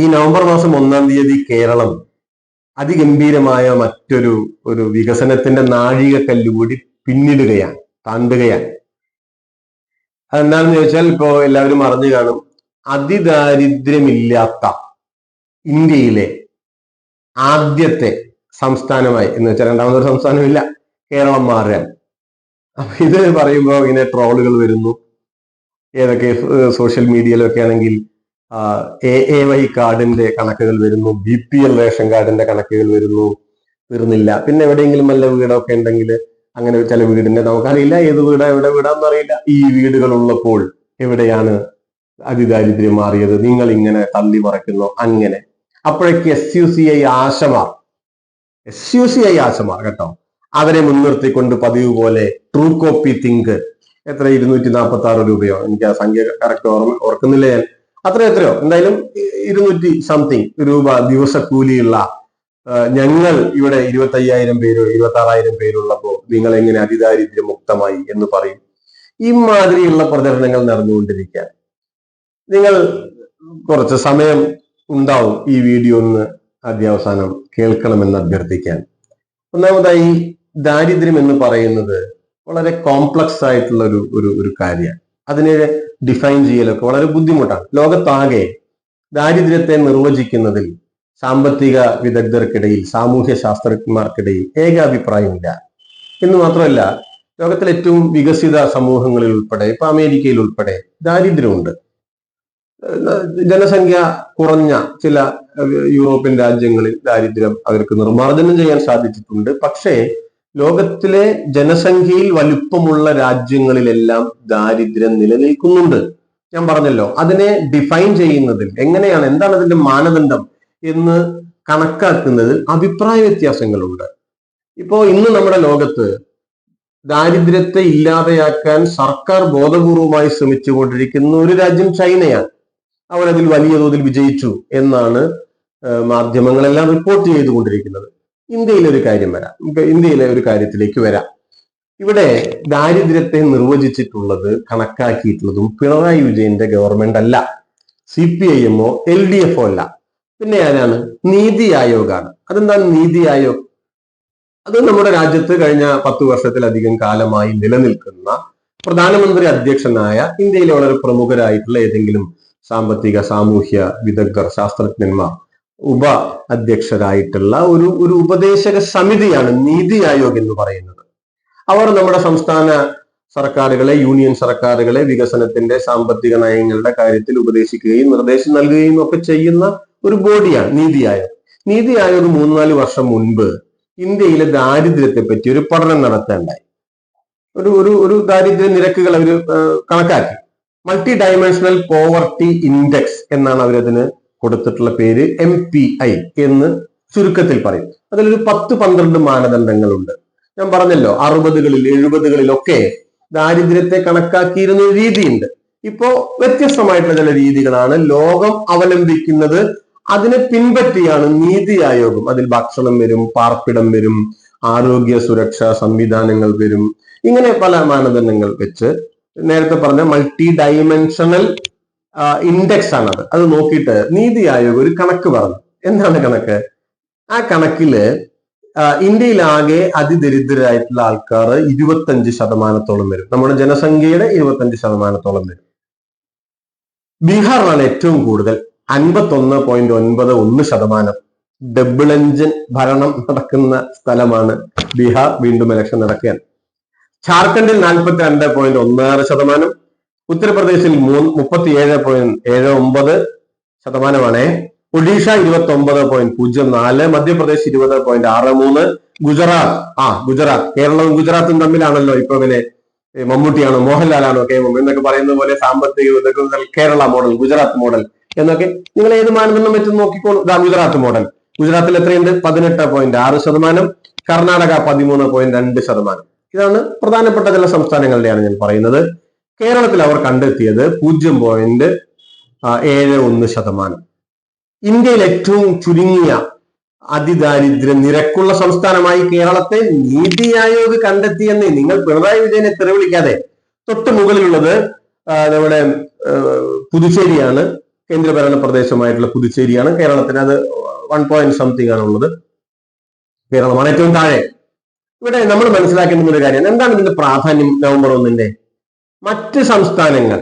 ഈ നവംബർ മാസം ഒന്നാം തീയതി കേരളം അതിഗംഭീരമായ മറ്റൊരു ഒരു വികസനത്തിന്റെ നാഴികക്കല്ലുകൂടി പിന്നിടുകയാണ് താണ്ടുകയാണ്. അതെന്താണെന്ന് ചോദിച്ചാൽ ഇപ്പോ എല്ലാവരും അറിഞ്ഞു കാണും അതിദാരിദ്ര്യമില്ലാത്ത ഇന്ത്യയിലെ ആദ്യത്തെ സംസ്ഥാനമായി എന്ന് വെച്ചാൽ രണ്ടാമതൊരു സംസ്ഥാനമില്ല കേരളം മാറുകയാണ്. അപ്പൊ ഇത് പറയുമ്പോൾ ഇങ്ങനെ ട്രോളുകൾ വരുന്നു. ഏതൊക്കെ സോഷ്യൽ മീഡിയയിലൊക്കെ ആണെങ്കിൽ എ എ വൈ കാർഡിന്റെ കണക്കുകൾ വരുന്നു. ബി പി എൽ റേഷൻ കാർഡിന്റെ കണക്കുകൾ വരുന്നു. തീർന്നില്ല പിന്നെ എവിടെയെങ്കിലും വല്ല വീടൊക്കെ ഉണ്ടെങ്കിൽ അങ്ങനെ ചില വീടിന്റെ നമുക്കറിയില്ല. ഏത് വീടാ എവിടെ വീടാന്ന് അറിയില്ല. ഈ വീടുകൾ ഉള്ളപ്പോൾ എവിടെയാണ് അതിദാരിദ്ര്യം മാറിയത്? നിങ്ങൾ ഇങ്ങനെ തള്ളി മറയ്ക്കുന്നു അങ്ങനെ. അപ്പോഴേക്ക് എസ് യു സി ഐ ആശമാർ എസ് യു സി ഐ ആശമാർ കേട്ടോ അവരെ മുൻനിർത്തിക്കൊണ്ട് പതിവ് പോലെ ട്രൂ കോപ്പി തിങ്ക് എത്ര? ഇരുന്നൂറ്റി നാൽപ്പത്തി ആറ് രൂപയോ? എനിക്ക് ആ സംഖ്യ കറക്റ്റ് ഓർമ്മ ഓർക്കുന്നില്ല ഞാൻ. അത്ര എത്രയോ? എന്തായാലും ഇരുന്നൂറ്റി സംതിങ് രൂപ ദിവസക്കൂലിയുള്ള ഞങ്ങൾ ഇവിടെ ഇരുപത്തി അയ്യായിരം പേരോ ഇരുപത്തി ആറായിരം പേരുള്ളപ്പോ നിങ്ങൾ എങ്ങനെ അതിദാരിദ്ര്യ മുക്തമായി എന്ന് പറയും. ഇമാതിരിയുള്ള പ്രചരണങ്ങൾ നടന്നുകൊണ്ടിരിക്കാൻ നിങ്ങൾ കുറച്ച് സമയം ഉണ്ടാവും ഈ വീഡിയോ ഒന്ന് അധ്യാവസാനം കേൾക്കണമെന്ന് അഭ്യർത്ഥിക്കാൻ. ഒന്നാമതായി ദാരിദ്ര്യം എന്ന് പറയുന്നത് വളരെ കോംപ്ലക്സ് ആയിട്ടുള്ള ഒരു ഒരു കാര്യമാണ്. അതിനെ ഡിഫൈൻ ചെയ്യലൊക്കെ വളരെ ബുദ്ധിമുട്ടാണ്. ലോകത്താകെ ദാരിദ്ര്യത്തെ നിർവചിക്കുന്നതിൽ സാമ്പത്തിക വിദഗ്ധർക്കിടയിൽ സാമൂഹ്യ ശാസ്ത്രജ്ഞന്മാർക്കിടയിൽ ഏകാഭിപ്രായമില്ല. എന്ന് മാത്രമല്ല ലോകത്തിലെ ഏറ്റവും വികസിത സമൂഹങ്ങളിൽ ഉൾപ്പെടെ ഇപ്പൊ അമേരിക്കയിൽ ഉൾപ്പെടെ ദാരിദ്ര്യമുണ്ട്. ജനസംഖ്യ കുറഞ്ഞ ചില യൂറോപ്യൻ രാജ്യങ്ങളിൽ ദാരിദ്ര്യം അവർക്ക് നിർമ്മാർജനം ചെയ്യാൻ സാധിച്ചിട്ടുണ്ട്. പക്ഷേ ലോകത്തിലെ ജനസംഖ്യയിൽ വലുപ്പമുള്ള രാജ്യങ്ങളിലെല്ലാം ദാരിദ്ര്യം നിലനിൽക്കുന്നുണ്ട്. ഞാൻ പറഞ്ഞല്ലോ അതിനെ ഡിഫൈൻ ചെയ്യുന്നതിൽ എങ്ങനെയാണ് എന്താണ് അതിന്റെ മാനദണ്ഡം എന്ന് കണക്കാക്കുന്നതിൽ അഭിപ്രായ വ്യത്യാസങ്ങളുണ്ട്. ഇപ്പോ ഇന്ന് നമ്മുടെ ലോകത്ത് ദാരിദ്ര്യത്തെ ഇല്ലാതെയാക്കാൻ സർക്കാർ ബോധപൂർവമായി ശ്രമിച്ചുകൊണ്ടിരിക്കുന്ന ഒരു രാജ്യം ചൈനയാണ്. അവരതിൽ വലിയ തോതിൽ വിജയിച്ചു എന്നാണ് മാധ്യമങ്ങളെല്ലാം റിപ്പോർട്ട് ചെയ്തുകൊണ്ടിരിക്കുന്നത്. ഇന്ത്യയിലെ ഒരു കാര്യം വരാം. നമുക്ക് ഇന്ത്യയിലെ ഒരു കാര്യത്തിലേക്ക് വരാം. ഇവിടെ ദാരിദ്ര്യത്തെ നിർവചിച്ചിട്ടുള്ളത് കണക്കാക്കിയിട്ടുള്ളതും പിണറായി വിജയന്റെ ഗവൺമെന്റ് അല്ല. C P I L D എഫോ അല്ല. പിന്നെ ആരാണ്? നീതി ആയോഗാണ്. അതെന്താണ് നീതി ആയോഗ്? അത് നമ്മുടെ രാജ്യത്ത് കഴിഞ്ഞ പത്ത് വർഷത്തിലധികം കാലമായി നിലനിൽക്കുന്ന പ്രധാനമന്ത്രി അധ്യക്ഷനായ ഇന്ത്യയിലെ വളരെ പ്രമുഖരായിട്ടുള്ള ഏതെങ്കിലും സാമ്പത്തിക സാമൂഹ്യ വിദഗ്ധർ ശാസ്ത്രജ്ഞന്മാർ ഉപ അധ്യക്ഷരായിട്ടുള്ള ഒരു ഒരു ഉപദേശക സമിതിയാണ് നീതി ആയോഗ് എന്ന് പറയുന്നത്. അവർ നമ്മുടെ സംസ്ഥാന സർക്കാരുകളെ യൂണിയൻ സർക്കാരുകളെ വികസനത്തിന്റെ സാമ്പത്തിക നയങ്ങളുടെ കാര്യത്തിൽ ഉപദേശിക്കുകയും നിർദ്ദേശം നൽകുകയും ഒക്കെ ചെയ്യുന്ന ഒരു ബോഡിയാണ് നീതി ആയോഗ്. നീതി ആയോഗ് മൂന്നാൽ വർഷം മുൻപ് ഇന്ത്യയിലെ ദാരിദ്ര്യത്തെ പറ്റി ഒരു പഠനം നടത്തേണ്ടായി ഒരു ഒരു ഒരു ദാരിദ്ര്യ നിരക്കുകൾ അവർ കണക്കാക്കി. മൾട്ടി ഡയമെൻഷണൽ പോവർട്ടി ഇൻഡെക്സ് എന്നാണ് അവരതിന് കൊടുത്തിട്ടുള്ള പേര് എം പി ഐ എന്ന് ചുരുക്കത്തിൽ പറയും. അതിലൊരു പത്ത് പന്ത്രണ്ട് മാനദണ്ഡങ്ങളുണ്ട്. ഞാൻ പറഞ്ഞല്ലോ അറുപതുകളിൽ എഴുപതുകളിലൊക്കെ ദാരിദ്ര്യത്തെ കണക്കാക്കിയിരുന്ന ഒരു രീതിയുണ്ട്. ഇപ്പോ വ്യത്യസ്തമായിട്ടുള്ള ചില രീതികളാണ് ലോകം അവലംബിക്കുന്നത്. അതിനെ പിൻപറ്റിയാണ് നീതി ആയോഗം. അതിൽ ഭക്ഷണം വരും പാർപ്പിടം വരും ആരോഗ്യ സുരക്ഷാ സംവിധാനങ്ങൾ വരും. ഇങ്ങനെ പല മാനദണ്ഡങ്ങൾ വെച്ച് നേരത്തെ പറഞ്ഞ മൾട്ടി ഡൈമെൻഷണൽ ഇൻഡെക്സ് ആണ് അത് നോക്കിയിട്ട് നീതി ആയോഗ് ഒരു കണക്ക് പറഞ്ഞു. എന്താണ് കണക്ക്? ആ കണക്കിൽ ഇന്ത്യയിലാകെ അതിദരിദ്രരായിട്ടുള്ള ആൾക്കാർ ഇരുപത്തഞ്ച് ശതമാനത്തോളം വരും. നമ്മുടെ ജനസംഖ്യയുടെ ഇരുപത്തഞ്ച് ശതമാനത്തോളം വരും. ബീഹാറിലാണ് ഏറ്റവും കൂടുതൽ. അൻപത്തൊന്ന് പോയിന്റ് ഒൻപത് ഒന്ന് ശതമാനം ഡബിൾ എഞ്ചിൻ ഭരണം നടക്കുന്ന സ്ഥലമാണ് ബീഹാർ. വീണ്ടും ഇലക്ഷൻ നടക്കുകയാണ്. ഝാർഖണ്ഡിൽ നാൽപ്പത്തി രണ്ട് പോയിന്റ് ഒന്നാറ് ശതമാനം. ഉത്തർപ്രദേശിൽ മൂ മുപ്പത്തി ഏഴ് പോയിന്റ് ഏഴ് ഒമ്പത് ശതമാനമാണ്. ഒഡീഷ ഇരുപത്തി ഒമ്പത് പോയിന്റ് പൂജ്യം നാല് മധ്യപ്രദേശ് ഇരുപത് പോയിന്റ് ആറ് മൂന്ന് ഗുജറാത്ത് ആ ഗുജറാത്ത് കേരളവും ഗുജറാത്തും തമ്മിലാണല്ലോ ഇപ്പൊ പിന്നെ മമ്മൂട്ടിയാണോ മോഹൻലാലാണോ കെ എം എന്നൊക്കെ പറയുന്നത് പോലെ സാമ്പത്തിക വിദഗ്ധ കേരള മോഡൽ ഗുജറാത്ത് മോഡൽ എന്നൊക്കെ. നിങ്ങൾ ഏത് മാനദണ്ഡം വെച്ച് നോക്കിക്കോളൂ. ഇതാ ഗുജറാത്ത് മോഡൽ. ഗുജറാത്തിൽ എത്രയുണ്ട്? പതിനെട്ട് പോയിന്റ് ആറ് ശതമാനം. കർണാടക പതിമൂന്ന് പോയിന്റ് രണ്ട് ശതമാനം. ഇതാണ് പ്രധാനപ്പെട്ട ചില സംസ്ഥാനങ്ങളുടെയാണ് ഞാൻ പറയുന്നത്. കേരളത്തിൽ അവർ കണ്ടെത്തിയത് പൂജ്യം പോയിന്റ് ഏഴ് ഒന്ന് ശതമാനം. ഇന്ത്യയിൽ ഏറ്റവും ചുരുങ്ങിയ അതിദാരിദ്ര്യ നിരക്കുള്ള സംസ്ഥാനമായി കേരളത്തെ നീതി ആയോഗ് കണ്ടെത്തിയെന്ന് നിങ്ങൾ പിണറായി വിജയനെ തെറിവിളിക്കാതെ തൊട്ട് മുകളിലുള്ളത് നമ്മുടെ പുതുച്ചേരിയാണ്. കേന്ദ്രഭരണ പ്രദേശമായിട്ടുള്ള പുതുച്ചേരിയാണ്. കേരളത്തിന് അത് വൺ പോയിന്റ് സംതിങ് ആണ് ഉള്ളത്. കേരളമാണ് ഏറ്റവും താഴെ. ഇവിടെ നമ്മൾ മനസ്സിലാക്കേണ്ടുന്ന ഒരു കാര്യം എന്താണ് ഇതിന്റെ പ്രാധാന്യം നവംബർ ഒന്നിന്റെ? മറ്റ് സംസ്ഥാനങ്ങൾ.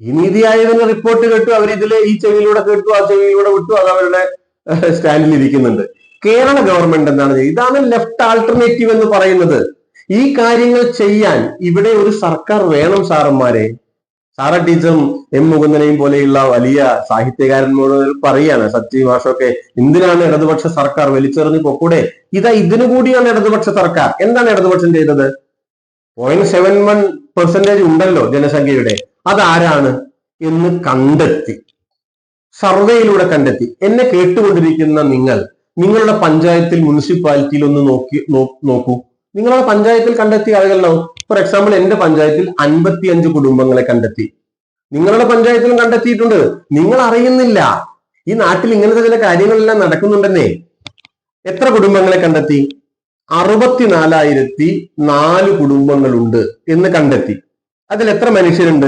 ഈ നീതി ആയോഗിന് റിപ്പോർട്ട് കേട്ടു അവർ ഇതിൽ ഈ ചെവിയിലൂടെ കേട്ടു ആ ചെവിയിലൂടെ വിട്ടു അത് അവരുടെ സ്റ്റാൻഡിൽ ഇരിക്കുന്നുണ്ട്. കേരള ഗവൺമെന്റ് എന്താണ് ഇതാണ് ലെഫ്റ്റ് ആൾട്ടർനേറ്റീവ് എന്ന് പറയുന്നത്. ഈ കാര്യങ്ങൾ ചെയ്യാൻ ഇവിടെ ഒരു സർക്കാർ വേണം സാറന്മാരെ. സാറ ടീച്ചറും എം മുകുന്ദനെയും പോലെയുള്ള വലിയ സാഹിത്യകാരന്മാരോട് പറയാണ് സത്യ മാഷൊക്കെ എന്തിനാണ് ഇടതുപക്ഷ സർക്കാർ വലിച്ചെറിഞ്ഞ് പൊക്കൂടെ? ഇതാ ഇതിനു കൂടിയാണ് ഇടതുപക്ഷ സർക്കാർ. എന്താണ് ഇടതുപക്ഷം ചെയ്തത്? പോയിന്റ് സെവൻ വൺ പെർസെന്റേജ് ഉണ്ടല്ലോ ജനസംഖ്യയുടെ. അതാരാണ് എന്ന് കണ്ടെത്തി. സർവേയിലൂടെ കണ്ടെത്തി. എന്നെ കേട്ടുകൊണ്ടിരിക്കുന്ന നിങ്ങൾ നിങ്ങളുടെ പഞ്ചായത്തിൽ മുനിസിപ്പാലിറ്റിയിൽ ഒന്ന് നോക്കി നോക്കൂ. നിങ്ങളുടെ പഞ്ചായത്തിൽ കണ്ടെത്തിയ ആളുകളോ ഫോർ എക്സാമ്പിൾ എന്റെ പഞ്ചായത്തിൽ അൻപത്തിയഞ്ച് കുടുംബങ്ങളെ കണ്ടെത്തി. നിങ്ങളുടെ പഞ്ചായത്തിലും കണ്ടെത്തിയിട്ടുണ്ട്. നിങ്ങൾ അറിയുന്നില്ല. ഈ നാട്ടിൽ ഇങ്ങനത്തെ ചില കാര്യങ്ങളെല്ലാം നടക്കുന്നുണ്ടെന്നേ. എത്ര കുടുംബങ്ങളെ കണ്ടെത്തി? അറുപത്തിനാലായിരത്തി നാല് കുടുംബങ്ങളുണ്ട് എന്ന് കണ്ടെത്തി. അതിൽ എത്ര മനുഷ്യരുണ്ട്?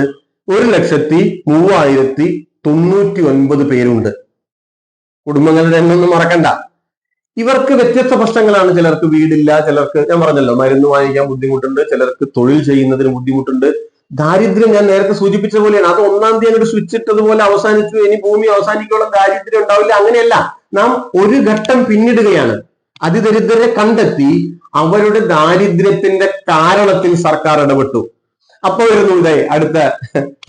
ഒരു ലക്ഷത്തി മൂവായിരത്തി തൊണ്ണൂറ്റി ഒൻപത് പേരുണ്ട്. കുടുംബങ്ങളുടെ എണ്ണൊന്നും മറക്കണ്ട. ഇവർക്ക് വ്യത്യസ്ത പ്രശ്നങ്ങളാണ്. ചിലർക്ക് വീടില്ല ചിലർക്ക് ഞാൻ പറഞ്ഞല്ലോ മരുന്ന് വാങ്ങിക്കാൻ ബുദ്ധിമുട്ടുണ്ട് ചിലർക്ക് തൊഴിൽ ചെയ്യുന്നതിന് ബുദ്ധിമുട്ടുണ്ട്. ദാരിദ്ര്യം ഞാൻ നേരത്തെ സൂചിപ്പിച്ച പോലെയാണ്. അത് ഒന്നാം തീയതി ഒരു സ്വിച്ച് ഇട്ടതുപോലെ അവസാനിച്ചു. ഇനി ഭൂമി അവസാനിക്കോളം ദാരിദ്ര്യം ഉണ്ടാവില്ല. അങ്ങനെയല്ല. നാം ഒരു ഘട്ടം പിന്നിടുകയാണ്. അതിദരിദ്രരെ കണ്ടെത്തി അവരുടെ ദാരിദ്ര്യത്തിന്റെ കാരണത്തിൽ സർക്കാർ ഇടപെട്ടു. അപ്പൊ വരുന്നു ഇതേ അടുത്ത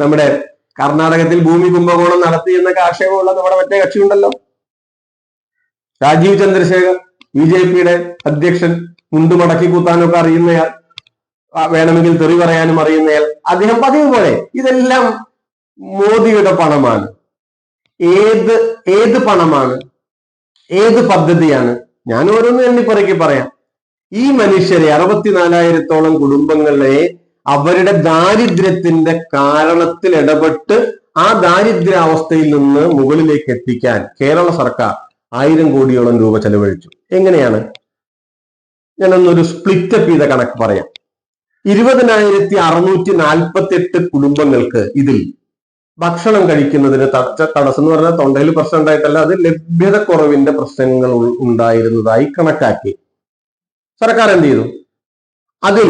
നമ്മുടെ കർണാടകത്തിൽ ഭൂമി കുംഭകോണം നടത്തി എന്നൊക്കെ ആക്ഷേപമുള്ള നമ്മുടെ മറ്റേ കക്ഷിയുണ്ടല്ലോ. രാജീവ് ചന്ദ്രശേഖർ ബി ജെ പിയുടെ അധ്യക്ഷൻ മുണ്ടു മടക്കി കൂത്താനൊക്കെ അറിയുന്നയാൾ വേണമെങ്കിൽ തെറി പറയാനും അറിയുന്നയാൾ. അദ്ദേഹം പതിവ് പോലെ ഇതെല്ലാം മോദിയുടെ പണമാണ്. ഏത് ഏത് പണമാണ്? ഏത് പദ്ധതിയാണ്? ഞാൻ ഓരോന്ന് എണ്ണിപ്പറക്കി പറയാം. ഈ മനുഷ്യരെ അറുപത്തിനാലായിരത്തോളം കുടുംബങ്ങളെ അവരുടെ ദാരിദ്ര്യത്തിന്റെ കാരണത്തിൽ ഇടപെട്ട് ആ ദാരിദ്ര്യാവസ്ഥയിൽ നിന്ന് മുകളിലേക്ക് എത്തിക്കാൻ കേരള സർക്കാർ ആയിരം കോടിയോളം രൂപ ചെലവഴിച്ചു. എങ്ങനെയാണ്? ഞാനൊന്നൊരു സ്പ്ലിറ്റ് അപ്പ് ചെയ്ത കണക്ക് പറയാം. ഇരുപതിനായിരത്തി അറുന്നൂറ്റി നാൽപ്പത്തി എട്ട് കുടുംബങ്ങൾക്ക് ഇതിൽ ഭക്ഷണം കഴിക്കുന്നതിന് തടച്ച തടസ്സം എന്ന് പറഞ്ഞാൽ തൊണ്ടയിൽ പ്രശ്നം ഉണ്ടായിട്ടല്ല അത് ലഭ്യതക്കുറവിന്റെ പ്രശ്നങ്ങൾ ഉണ്ടായിരുന്നതായി കണക്കാക്കി. സർക്കാർ എന്ത് ചെയ്തു? അതിൽ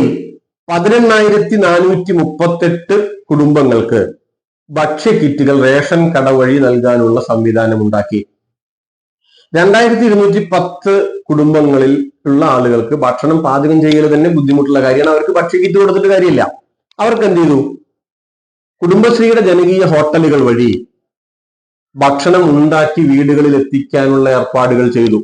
പതിനെണ്ണായിരത്തി നാനൂറ്റി മുപ്പത്തെട്ട് കുടുംബങ്ങൾക്ക് ഭക്ഷ്യ കിറ്റുകൾ റേഷൻ കട വഴി നൽകാനുള്ള സംവിധാനം ഉണ്ടാക്കി. രണ്ടായിരത്തി ഇരുന്നൂറ്റി പത്ത് കുടുംബങ്ങളിൽ ഉള്ള ആളുകൾക്ക് ഭക്ഷണം പാചകം ചെയ്യൽ തന്നെ ബുദ്ധിമുട്ടുള്ള കാര്യമാണ്. അവർക്ക് ഭക്ഷ്യ കിറ്റ് കൊടുത്തിട്ട് കാര്യമില്ല. അവർക്ക് എന്ത് ചെയ്തു? കുടുംബശ്രീയുടെ ജനകീയ ഹോട്ടലുകൾ വഴി ഭക്ഷണം ഉണ്ടാക്കി വീടുകളിൽ എത്തിക്കാനുള്ള ഏർപ്പാടുകൾ ചെയ്തു.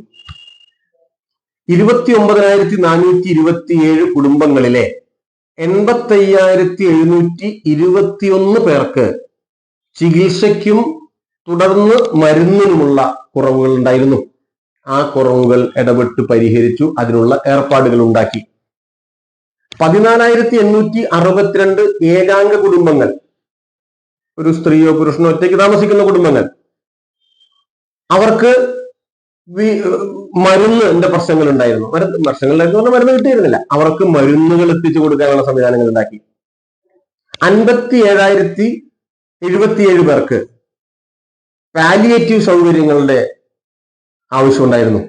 ഇരുപത്തി ഒമ്പതിനായിരത്തി നാനൂറ്റി ഇരുപത്തിയേഴ് കുടുംബങ്ങളിലെ എൺപത്തി അയ്യായിരത്തി എഴുന്നൂറ്റി ഇരുപത്തിയൊന്ന് പേർക്ക് ചികിത്സയ്ക്കും തുടർന്ന് മരുന്നിനുമുള്ള കുറവുകൾ ഉണ്ടായിരുന്നു. ആ കുറവുകൾ ഇടപെട്ട് പരിഹരിച്ചു അതിനുള്ള ഏർപ്പാടുകൾ ഉണ്ടാക്കി. പതിനാലായിരത്തി എണ്ണൂറ്റി അറുപത്തിരണ്ട് ഏകാംഗ കുടുംബങ്ങൾ ഒരു സ്ത്രീയോ പുരുഷനോ ഒറ്റയ്ക്ക് താമസിക്കുന്ന കുടുംബങ്ങൾ. അവർക്ക് മരുന്നിന്റെ പ്രശ്നങ്ങൾ ഉണ്ടായിരുന്നു മരുന്ന് പ്രശ്നങ്ങളുണ്ടായിരുന്നു പറഞ്ഞാൽ മരുന്ന് കിട്ടിയിരുന്നില്ല. അവർക്ക് മരുന്നുകൾ എത്തിച്ചു കൊടുക്കാനുള്ള സംവിധാനങ്ങൾ ഉണ്ടാക്കി. അൻപത്തി ഏഴായിരത്തി എഴുപത്തിയേഴ് പേർക്ക് പാലിയേറ്റീവ് സൗകര്യങ്ങളുടെ ആവശ്യം ഉണ്ടായിരുന്നു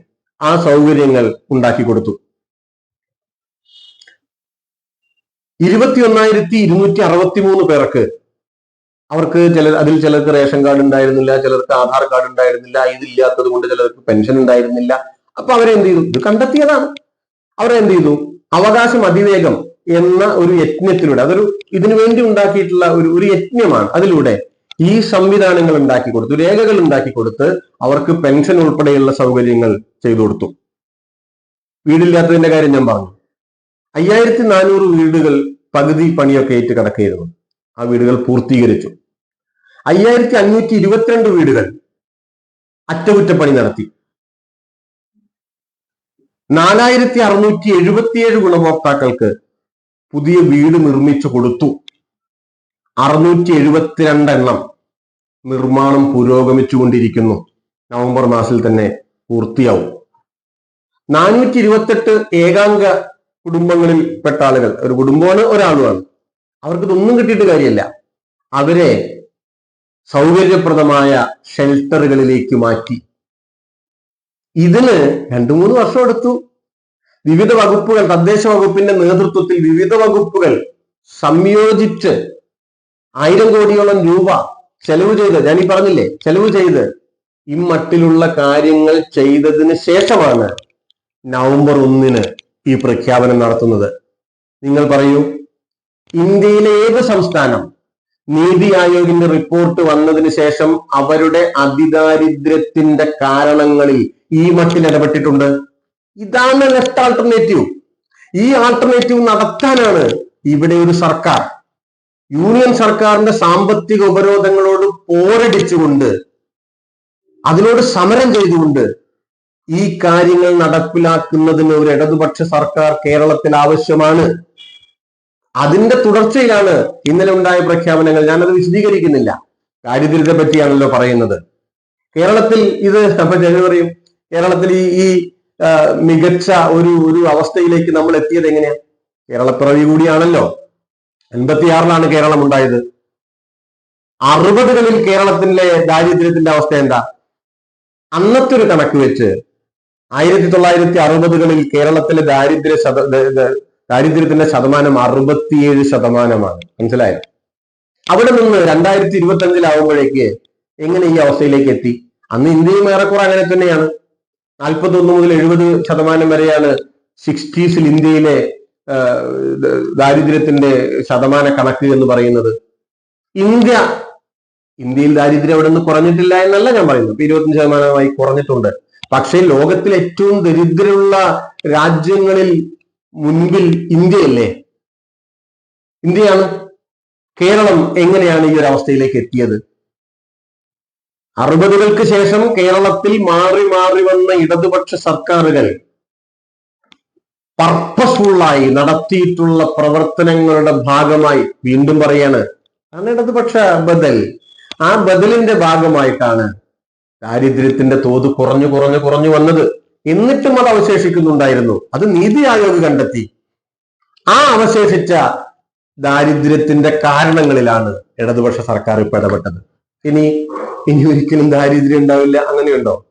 ആ സൗകര്യങ്ങൾ ഉണ്ടാക്കി കൊടുത്തു. ഇരുപത്തി ഒന്നായിരത്തി ഇരുന്നൂറ്റി അറുപത്തി മൂന്ന് പേർക്ക് അവർക്ക് ചില അതിൽ ചിലർക്ക് റേഷൻ കാർഡ് ഉണ്ടായിരുന്നില്ല ചിലർക്ക് ആധാർ കാർഡ് ഉണ്ടായിരുന്നില്ല ഇതില്ലാത്തത് കൊണ്ട് ചിലർക്ക് പെൻഷൻ ഉണ്ടായിരുന്നില്ല. അപ്പൊ അവരെന്ത് ചെയ്തു? ഇത് കണ്ടെത്തിയതാണ്. അവരെന്ത് ചെയ്തു? അവകാശം അതിവേഗം എന്ന ഒരു യജ്ഞത്തിലൂടെ അതൊരു ഇതിനു വേണ്ടി ഉണ്ടാക്കിയിട്ടുള്ള ഒരു ഒരു യജ്ഞമാണ് അതിലൂടെ ഈ സംവിധാനങ്ങൾ ഉണ്ടാക്കി കൊടുത്തു രേഖകൾ ഉണ്ടാക്കി കൊടുത്ത് അവർക്ക് പെൻഷൻ ഉൾപ്പെടെയുള്ള സൗകര്യങ്ങൾ ചെയ്തു കൊടുത്തു. വീടില്ലാത്തതിന്റെ കാര്യം ഞാൻ പറഞ്ഞു. അയ്യായിരത്തി നാനൂറ് വീടുകൾ പകുതി പണിയൊക്കെ ഏറ്റ് കിടക്കുകയായിരുന്നു ആ വീടുകൾ പൂർത്തീകരിച്ചു. അയ്യായിരത്തി അഞ്ഞൂറ്റി ഇരുപത്തിരണ്ട് വീടുകൾ അറ്റകുറ്റപ്പണി നടത്തി. നാലായിരത്തി അറുന്നൂറ്റി എഴുപത്തിയേഴ് ഗുണഭോക്താക്കൾക്ക് പുതിയ വീട് നിർമ്മിച്ചു കൊടുത്തു. അറുന്നൂറ്റി എഴുപത്തിരണ്ട് എണ്ണം നിർമ്മാണം പുരോഗമിച്ചുകൊണ്ടിരിക്കുന്നു. നവംബർ മാസത്തിൽ തന്നെ പൂർത്തിയാവും. നാനൂറ്റി ഇരുപത്തെട്ട് ഏകാംഗ കുടുംബങ്ങളിൽ പെട്ട ആളുകൾ ഒരു കുടുംബമാണ് ഒരാളുമാണ്. അവർക്ക് ഇതൊന്നും കിട്ടിയിട്ട് കാര്യമില്ല. അവരെ സൗകര്യപ്രദമായ ഷെൽട്ടറുകളിലേക്ക് മാറ്റി. ഇതിന് രണ്ടു മൂന്ന് വർഷം എടുത്തു. വിവിധ വകുപ്പുകൾ തദ്ദേശ വകുപ്പിന്റെ നേതൃത്വത്തിൽ വിവിധ വകുപ്പുകൾ സംയോജിച്ച് ആയിരം കോടിയോളം രൂപ ചെലവ് ചെയ്ത് ഞാൻ ഈ പറഞ്ഞില്ലേ ചെലവ് ചെയ്ത് ഇമ്മട്ടിലുള്ള കാര്യങ്ങൾ ചെയ്തതിന് ശേഷമാണ് നവംബർ ഒന്നിന് ഈ പ്രഖ്യാപനം നടത്തുന്നത്. നിങ്ങൾ പറയൂ ഇന്ത്യയിലെ ഏത് സംസ്ഥാനം? നീതി ആയോഗിന്റെ റിപ്പോർട്ട് വന്നതിന് ശേഷം അവരുടെ അതിദാരിദ്ര്യത്തിന്റെ കാരണങ്ങളിൽ ഈ മട്ടിൽ ഇടപെട്ടിട്ടുണ്ട്. ഇതാണ് ലെഫ്റ്റ് ആൾട്ടർനേറ്റീവ് ഈ ആൾട്ടർനേറ്റീവ് നടത്താനാണ് ഇവിടെ ഒരു സർക്കാർ. യൂണിയൻ സർക്കാരിന്റെ സാമ്പത്തിക ഉപരോധങ്ങളോട് പോരടിച്ചുകൊണ്ട് അതിനോട് സമരം ചെയ്തുകൊണ്ട് ഈ കാര്യങ്ങൾ നടപ്പിലാക്കുന്നതിന് ഒരു ഇടതുപക്ഷ സർക്കാർ കേരളത്തിൽ ആവശ്യമാണ്. അതിന്റെ തുടർച്ചയിലാണ് ഇന്നലെ ഉണ്ടായ പ്രഖ്യാപനങ്ങൾ. ഞാനത് വിശദീകരിക്കുന്നില്ല. ദാരിദ്ര്യത്തെ പറ്റിയാണല്ലോ പറയുന്നത്. കേരളത്തിൽ ഇത് അപ്പൊ ജന പറയും? കേരളത്തിൽ ഈ ഈ മികച്ച ഒരു ഒരു അവസ്ഥയിലേക്ക് നമ്മൾ എത്തിയത് എങ്ങനെയാ? കേരളപ്പിറവി കൂടിയാണല്ലോ. എൺപത്തിയാറിലാണ് കേരളം ഉണ്ടായത്. അറുപതുകളിൽ കേരളത്തിലെ ദാരിദ്ര്യത്തിന്റെ അവസ്ഥ എന്താ? അന്നത്തെ ഒരു കണക്ക് വെച്ച് ആയിരത്തി തൊള്ളായിരത്തി അറുപതുകളിൽ കേരളത്തിലെ ദാരിദ്ര്യ ശത ദാരിദ്ര്യത്തിന്റെ ശതമാനം അറുപത്തിയേഴ് ശതമാനമാണ്. മനസ്സിലായോ? അവിടെ നിന്ന് രണ്ടായിരത്തി ഇരുപത്തി അഞ്ചിലാവുമ്പോഴേക്ക് എങ്ങനെ ഈ അവസ്ഥയിലേക്ക് എത്തി? അന്ന് ഇന്ത്യയും ഏറെക്കുറെ അങ്ങനെ തന്നെയാണ്. നാൽപ്പത്തൊന്ന് മുതൽ എഴുപത് ശതമാനം വരെയാണ് സിക്സ്റ്റീസിൽ ഇന്ത്യയിലെ ദാരിദ്ര്യത്തിന്റെ ശതമാന കണക്ക് എന്ന് പറയുന്നത്. ഇന്ത്യ ഇന്ത്യയിൽ ദാരിദ്ര്യം അവിടെ നിന്ന് കുറഞ്ഞിട്ടില്ല എന്നല്ല ഞാൻ പറയുന്നത്. ഇപ്പൊ ഇരുപത്തഞ്ച് ശതമാനമായി കുറഞ്ഞിട്ടുണ്ട്. പക്ഷേ ലോകത്തിൽ ഏറ്റവും ദരിദ്രമുള്ള രാജ്യങ്ങളിൽ മുൻപിൽ ഇന്ത്യയല്ലേ? ഇന്ത്യയാണ്. കേരളം എങ്ങനെയാണ് ഈ ഒരു അവസ്ഥയിലേക്ക് എത്തിയത്? അറുപതുകൾക്ക് ശേഷം കേരളത്തിൽ മാറി മാറി വന്ന ഇടതുപക്ഷ സർക്കാരുകൾ പർപ്പസ്ഫുള്ളായി നടത്തിയിട്ടുള്ള പ്രവർത്തനങ്ങളുടെ ഭാഗമായി വീണ്ടും പറയാണ്. ആണ് ഇടതുപക്ഷ ബദൽ. ആ ബദലിന്റെ ഭാഗമായിട്ടാണ് ദാരിദ്ര്യത്തിന്റെ തോത് കുറഞ്ഞു കുറഞ്ഞു കുറഞ്ഞു വന്നത്. എന്നിട്ടും അത് അവശേഷിക്കുന്നുണ്ടായിരുന്നു. അത് നീതി ആയോഗ് കണ്ടെത്തി. ആ അവശേഷിച്ച ദാരിദ്ര്യത്തിന്റെ കാരണങ്ങളിലാണ് ഇടതുപക്ഷ സർക്കാർ ഇപ്പൊ ഇടപെട്ടത്. ഇനി ഇനി ഒരിക്കലും ദാരിദ്ര്യം ഉണ്ടാവില്ല. അങ്ങനെയുണ്ടോ?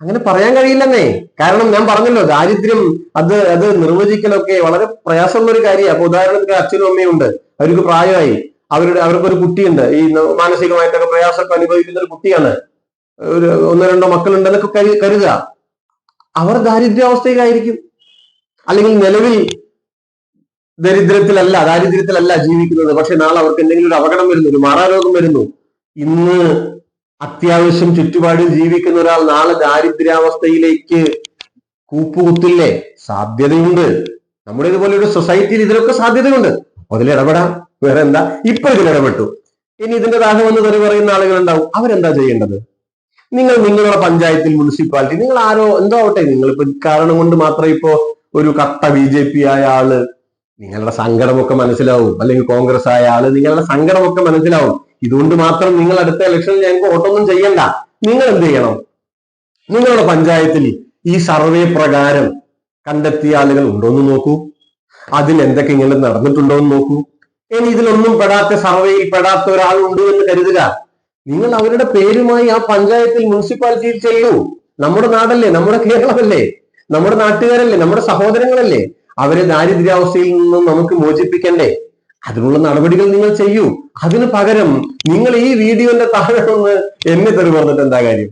അങ്ങനെ പറയാൻ കഴിയില്ലെന്നേ. കാരണം ഞാൻ പറഞ്ഞല്ലോ ദാരിദ്ര്യം അത് അത് നിർവചിക്കലൊക്കെ വളരെ പ്രയാസമുള്ള ഒരു കാര്യമാണ്. അപ്പൊ ഉദാഹരണത്തിന് അച്ഛനും അമ്മയും ഉണ്ട്. അവർക്ക് പ്രായമായി. അവരുടെ അവർക്കൊരു കുട്ടിയുണ്ട്. ഈ മാനസികമായിട്ടൊക്കെ പ്രയാസമൊക്കെ അനുഭവിക്കുന്ന ഒരു കുട്ടിയാണ്. ഒരു ഒന്നോ രണ്ടോ മക്കളുണ്ടെന്നൊക്കെ കരു കരുതുക. അവർ ദാരിദ്ര്യാവസ്ഥയിലായിരിക്കും. അല്ലെങ്കിൽ നിലവിൽ ദരിദ്രത്തിലല്ല ദാരിദ്ര്യത്തിലല്ല ജീവിക്കുന്നത്. പക്ഷെ നാളെ അവർക്ക് എന്തെങ്കിലും ഒരു അപകടം വരുന്നു ഒരു മാറാരോഗം വരുന്നു. ഇന്ന് അത്യാവശ്യം ചുറ്റുപാടിൽ ജീവിക്കുന്ന ഒരാൾ നാളെ ദാരിദ്ര്യാവസ്ഥയിലേക്ക് കൂപ്പുകുത്തില്ലേ? സാധ്യതയുണ്ട്. നമ്മുടെ ഇതുപോലെ ഒരു സൊസൈറ്റിയിൽ ഇതിലൊക്കെ സാധ്യതയുണ്ട്. അതിൽ വേറെ എന്താ? ഇപ്പൊ ഇതിൽ ഇടപെട്ടു. ഇനി ഇതിന്റെ ദാഹം വന്ന് തെറി പറയുന്ന ആളുകൾ ഉണ്ടാവും അവരെന്താ ചെയ്യേണ്ടത്? നിങ്ങൾ നിങ്ങളുടെ പഞ്ചായത്തിൽ മുനിസിപ്പാലിറ്റി നിങ്ങൾ ആരോ എന്തോ ആവട്ടെ നിങ്ങൾ ഇപ്പൊ കാരണം കൊണ്ട് മാത്രം ഇപ്പോ ഒരു കട്ട ബി ജെ പി ആയ ആൾ നിങ്ങളുടെ സങ്കടമൊക്കെ മനസ്സിലാവും. അല്ലെങ്കിൽ കോൺഗ്രസ് ആയ ആൾ നിങ്ങളുടെ സങ്കടമൊക്കെ മനസ്സിലാവും. ഇതുകൊണ്ട് മാത്രം നിങ്ങൾ അടുത്ത ഇലക്ഷനിൽ ഞങ്ങൾക്ക് വോട്ടൊന്നും ചെയ്യണ്ട. നിങ്ങൾ എന്ത് ചെയ്യണം? നിങ്ങളുടെ പഞ്ചായത്തിൽ ഈ സർവേ പ്രകാരം കണ്ടെത്തിയ ആളുകൾ ഉണ്ടോന്ന് നോക്കൂ. അതിൽ എന്തൊക്കെ ഇങ്ങനെ നടന്നിട്ടുണ്ടോ എന്ന് നോക്കൂ. ഇനി ഇതിലൊന്നും പെടാത്ത സർവേയിൽ പെടാത്ത ഒരാൾ ഉണ്ട് എന്ന് കരുതുക. നിങ്ങൾ അവരുടെ പേരുമായി ആ പഞ്ചായത്തിൽ മുനിസിപ്പാലിറ്റിയിൽ ചെല്ലൂ. നമ്മുടെ നാടല്ലേ? നമ്മുടെ കേരളമല്ലേ? നമ്മുടെ നാട്ടുകാരല്ലേ? നമ്മുടെ സഹോദരങ്ങളല്ലേ? അവരെ ദാരിദ്ര്യാവസ്ഥയിൽ നിന്നും നമുക്ക് മോചിപ്പിക്കണ്ടേ? അതിനുള്ള നടപടികൾ നിങ്ങൾ ചെയ്യൂ. അതിന് പകരം നിങ്ങൾ ഈ വീഡിയോന്റെ താഴെ ഒന്ന് എന്നെ തെറി പറഞ്ഞിട്ട് എന്താ കാര്യം?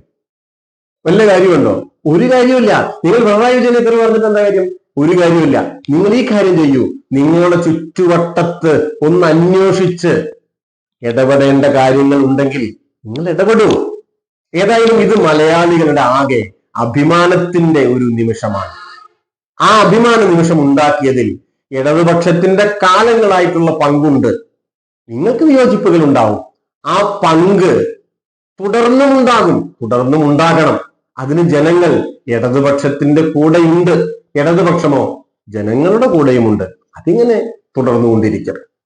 വല്ല കാര്യമുണ്ടോ? ഒരു കാര്യമില്ല നിങ്ങൾ പിണറായി വിജയനെ തെറി പറഞ്ഞിട്ട് എന്താ കാര്യം? ഒരു കാര്യമില്ല നിങ്ങൾ ഈ കാര്യം ചെയ്യൂ. നിങ്ങളുടെ ചുറ്റുവട്ടത്ത് ഒന്ന് അന്വേഷിച്ച് ഇടപെടേണ്ട കാര്യങ്ങൾ ഉണ്ടെങ്കിൽ നിങ്ങൾ ഇടപെടൂ. ഏതായാലും ഇത് മലയാളികളുടെ ആകെ അഭിമാനത്തിന്റെ ഒരു നിമിഷമാണ്. ആ അഭിമാന നിമിഷം ഉണ്ടാക്കിയതിൽ ഇടതുപക്ഷത്തിന്റെ കാലങ്ങളായിട്ടുള്ള പങ്കുണ്ട്. നിങ്ങൾക്ക് വിയോജിപ്പുകൾ ഉണ്ടാവും. ആ പങ്ക് തുടർന്നും ഉണ്ടാകും. തുടർന്നും ഉണ്ടാകണം. അതിന് ജനങ്ങൾ ഇടതുപക്ഷത്തിന്റെ കൂടെയുണ്ട്. ഇടതുപക്ഷമോ? ജനങ്ങളുടെ കൂടെയുമുണ്ട്. അതിങ്ങനെ തുടർന്നുകൊണ്ടിരിക്കട്ടെ